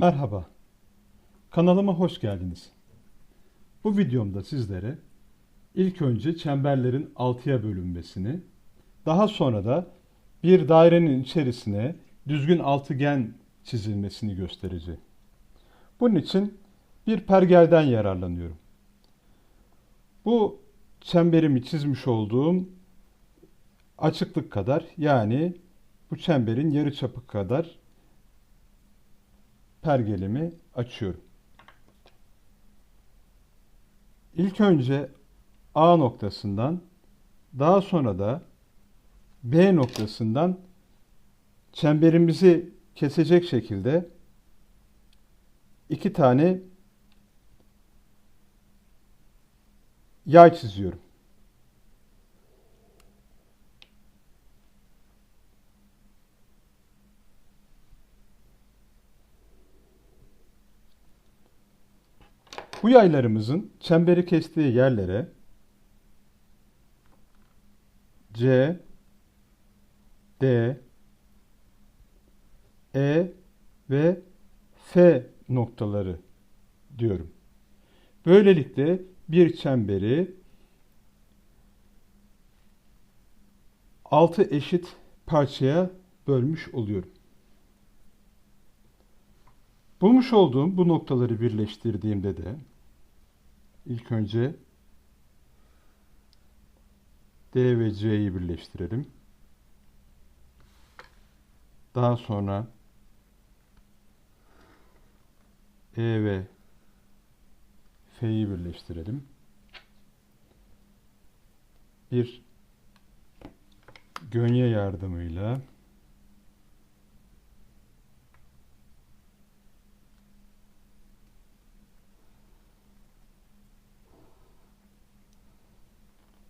Merhaba, kanalıma hoş geldiniz. Bu videomda sizlere ilk önce çemberlerin altıya bölünmesini, daha sonra da bir dairenin içerisine düzgün altıgen çizilmesini göstereceğim. Bunun için bir pergelden yararlanıyorum. Bu çemberimi çizmiş olduğum açıklık kadar yani bu çemberin yarı çapı kadar pergelimi açıyorum. İlk önce A noktasından daha sonra da B noktasından çemberimizi kesecek şekilde iki tane yay çiziyorum. Bu yaylarımızın çemberi kestiği yerlere C, D, E ve F noktaları diyorum. Böylelikle bir çemberi altı eşit parçaya bölmüş oluyorum. Bulmuş olduğum bu noktaları birleştirdiğimde de ilk önce D ve C'yi birleştirelim. Daha sonra E ve F'yi birleştirelim. Bir gönye yardımıyla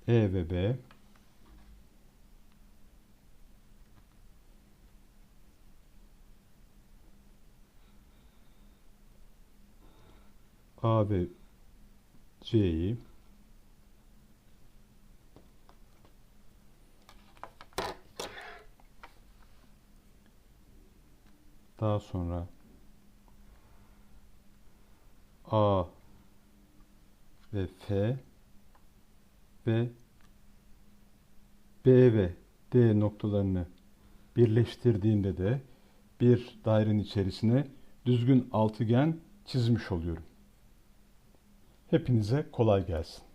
E ve B. A ve C'yi daha sonra A ve F ve B ve D noktalarını birleştirdiğinde de bir dairenin içerisine düzgün altıgen çizmiş oluyorum. Hepinize kolay gelsin.